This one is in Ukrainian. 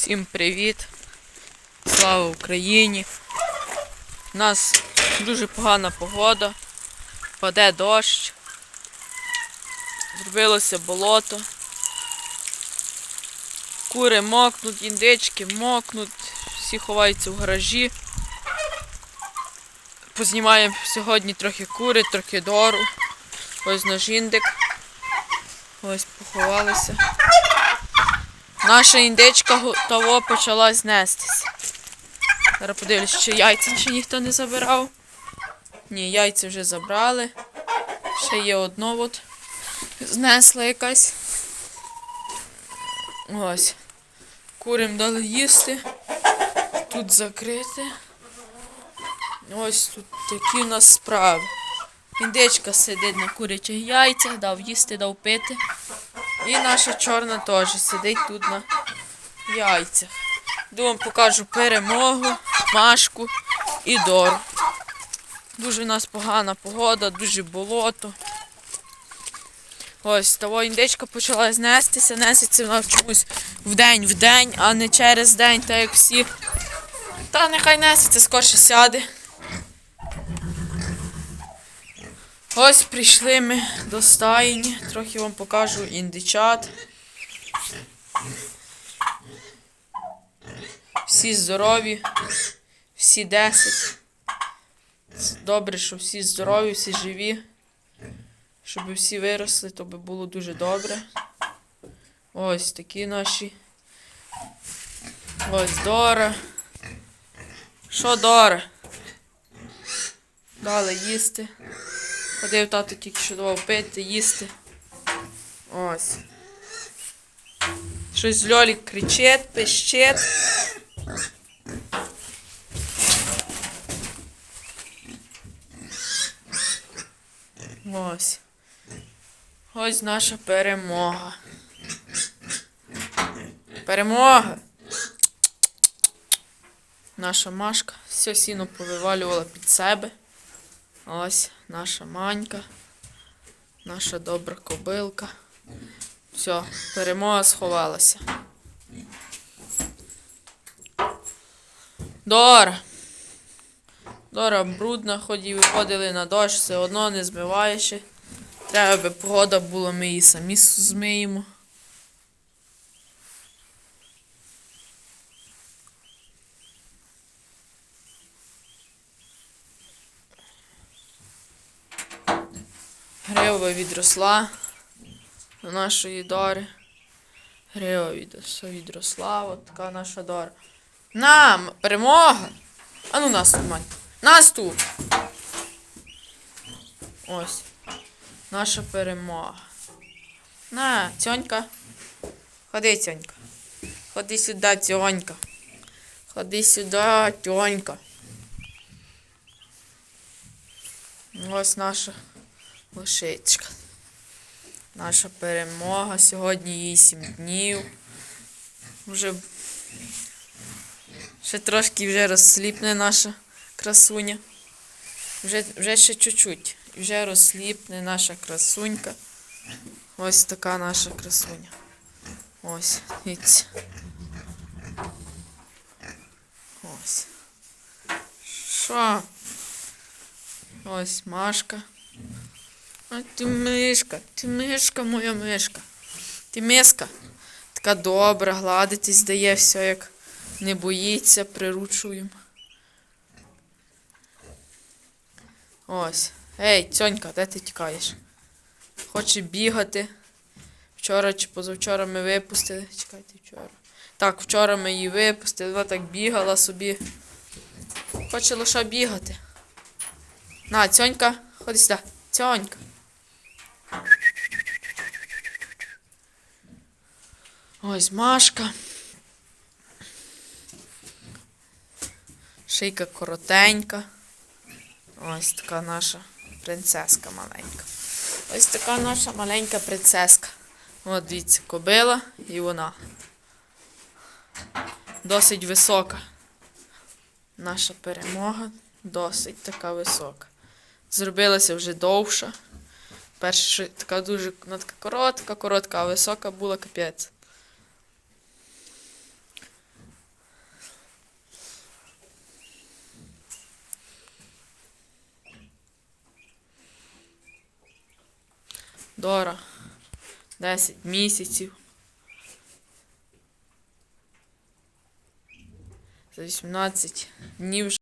Всім привіт! Слава Україні! У нас дуже погана погода, паде дощ, зробилося болото. Кури мокнуть, індички мокнуть, всі ховаються в гаражі. Познімаємо сьогодні трохи кури, трохи дору. Ось наш індик. Ось поховалися. Наша індичка го- того почала знестися. Зараз подивлюсь, чи яйця ще ніхто не забирав. Ні, яйця вже забрали. Ще є одно от знесла якась. Ось. Курям дали їсти. Тут закрите. Ось тут такі в нас справи. Індичка сидить на курячих яйцях, дав їсти, дав пити. І наша чорна теж сидить тут на яйцях. Йду вам покажу перемогу, Машку і Дору. Дуже у нас погана погода, дуже болото. Ось того індичка почала знестися, несеться вона чомусь вдень в день, а не через день, так як всі. Та нехай несеться, скорше сяде. Ось прийшли ми до стайні. Трохи вам покажу індичат. Всі здорові, всі 10. Добре, що всі здорові, всі живі. Щоб всі виросли, то би було дуже добре. Ось такі наші. Ось Дора. Що Дора? Дали їсти. Ходив тато тільки що давав пити, їсти. Ось. Щось Льолік кричить, пищить. Ось. Ось наша перемога. Перемога! Наша Машка все сіно повивалювала під себе. Ось наша манька, наша добра кобилка. Все, перемога сховалася. Дора. Дора брудна, хоч і виходили на дощ, все одно не змиваєш. Треба би погода була, ми її самі змиємо. Грива відросла до нашої Дори. Грива від- відросла, от така наша Дора. Нам! Перемога! А ну нас тут, мать. Нас тут! Ось. Наша перемога. На, цьонька. Ходи, цьонька. Ходи сюди, цьонька. Ходи сюди, тьонька. Ось наша лошичка. Наша перемога. Сьогодні їй 7 днів. Вже ще трошки вже розсліпне наша красуня. Вже, вже ще чуть-чуть. Вже розсліпне наша красунька. Ось така наша красуня. Ось, дивіться. Ось. Що? Ось Машка. А ти мишка, ти мишка, моя мишка. Ти миска. Така добра, гладитись дає все, як не боїться, приручуємо. Ось. Ей, цьонька, де ти тікаєш? Хоче бігати. Вчора чи позавчора ми випустили. Чекайте, вчора. Так, вчора ми її випустили, вона так бігала собі. Хоче лише бігати. На, цьонька, ходи сюди. Цьонька. Ось Машка. Шийка коротенька. Ось така наша принцеска маленька. Ось така наша маленька принцеска. От дивіться, кобила і вона. Досить висока. Наша перемога досить така висока. Зробилася вже довша. Перша така дуже вона така коротка, коротка, а висока була капець. Дора. 10 місяців. За 18 днів